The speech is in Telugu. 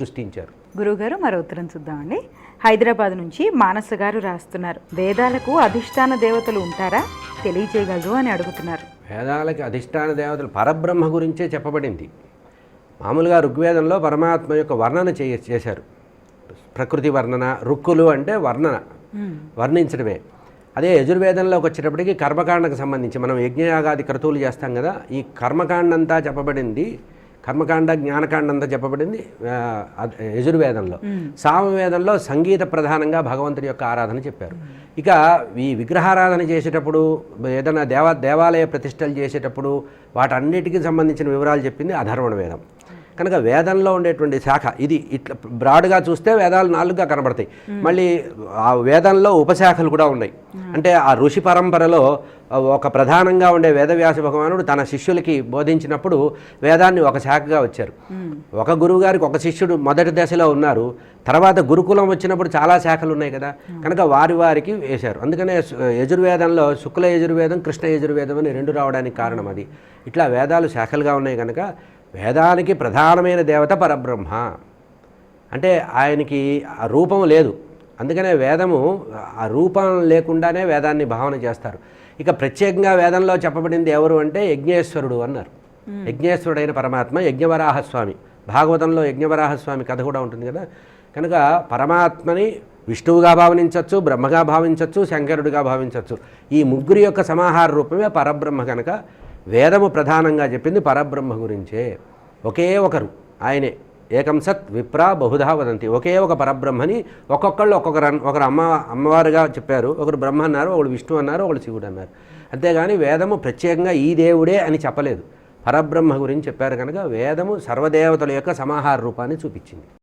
సృష్టించారు. గురువుగారు మరో ఉత్తరం చూద్దామండి. హైదరాబాద్ నుంచి మానస గారు రాస్తున్నారు. వేదాలకు అధిష్టాన దేవతలు ఉంటారా? తెలియజేయగలరు అని అడుగుతున్నారు. వేదాలకి అధిష్టాన దేవతలు పరబ్రహ్మ గురించే చెప్పబడింది. మామూలుగా ఋగ్వేదంలో పరమాత్మ యొక్క వర్ణన చే చేశారు. ప్రకృతి వర్ణన రుక్కులు అంటే వర్ణన వర్ణించడమే. అదే యజుర్వేదంలోకి వచ్చేటప్పటికి కర్మకాండకు సంబంధించి మనం యజ్ఞయాగాది క్రతువులు చేస్తాం కదా ఈ కర్మకాండ అంతా చెప్పబడింది కర్మకాండ జ్ఞానకాండ అంతా చెప్పబడింది యజుర్వేదంలో. సామవేదంలో సంగీత ప్రధానంగా భగవంతుడి యొక్క ఆరాధన చెప్పారు. ఇక ఈ విగ్రహారాధన చేసేటప్పుడు ఏదైనా దేవ దేవాలయ ప్రతిష్టలు చేసేటప్పుడు వాటన్నిటికీ సంబంధించిన వివరాలు చెప్పింది అధర్వణ వేదం. కనుక వేదంలో ఉండేటువంటి శాఖ ఇది ఇట్లా బ్రాడ్గా చూస్తే వేదాలు నాలుగుగా కనబడతాయి. మళ్ళీ ఆ వేదంలో ఉపశాఖలు కూడా ఉన్నాయి. అంటే ఆ ఋషి పరంపరలో ఒక ప్రధానంగా ఉండే వేదవ్యాస భగవానుడు తన శిష్యులకి బోధించినప్పుడు వేదాన్ని ఒక శాఖగా వచ్చారు. ఒక గురువు గారికి ఒక శిష్యుడు మొదటి దశలో ఉన్నారు. తర్వాత గురుకులం వచ్చినప్పుడు చాలా శాఖలు ఉన్నాయి కదా. కనుక వారి వారికి వేశారు. అందుకనే యజుర్వేదంలో శుక్ల యజుర్వేదం కృష్ణ యజుర్వేదం అని రెండు రావడానికి కారణం అది. ఇట్లా వేదాలు శాఖలుగా ఉన్నాయి కనుక వేదానికి ప్రధానమైన దేవత పరబ్రహ్మ. అంటే ఆయనకి ఆ రూపం లేదు. అందుకనే వేదము ఆ రూపం లేకుండానే వేదాన్ని భావన చేస్తారు. ఇక ప్రత్యేకంగా వేదంలో చెప్పబడింది ఎవరు అంటే యజ్ఞేశ్వరుడు అన్నారు. యజ్ఞేశ్వరుడైన పరమాత్మ యజ్ఞవరాహస్వామి. భాగవతంలో యజ్ఞవరాహస్వామి కథ కూడా ఉంటుంది కదా. కనుక పరమాత్మని విష్ణువుగా భావించవచ్చు బ్రహ్మగా భావించవచ్చు శంకరుడిగా భావించవచ్చు ఈ ముగ్గురి యొక్క సమాహార రూపమే పరబ్రహ్మ కనుక వేదము ప్రధానంగా చెప్పింది పరబ్రహ్మ గురించే. ఒకే ఒకరు ఆయనే. ఏకం సత్ విప్ర బహుధా వదంతి. ఒకే ఒక పరబ్రహ్మని ఒక్కొక్కళ్ళు ఒక్కొక్కరు అన్- ఒకరు అమ్మ అమ్మవారుగా చెప్పారు ఒకరు బ్రహ్మ అన్నారు ఒకడు విష్ణు అన్నారు ఒకడు శివుడు అన్నారు. అంతేగాని వేదము ప్రత్యేకంగా ఈ దేవుడే అని చెప్పలేదు. పరబ్రహ్మ గురించి చెప్పారు కనుక వేదము సర్వదేవతల యొక్క సమాహార రూపాన్ని చూపించింది.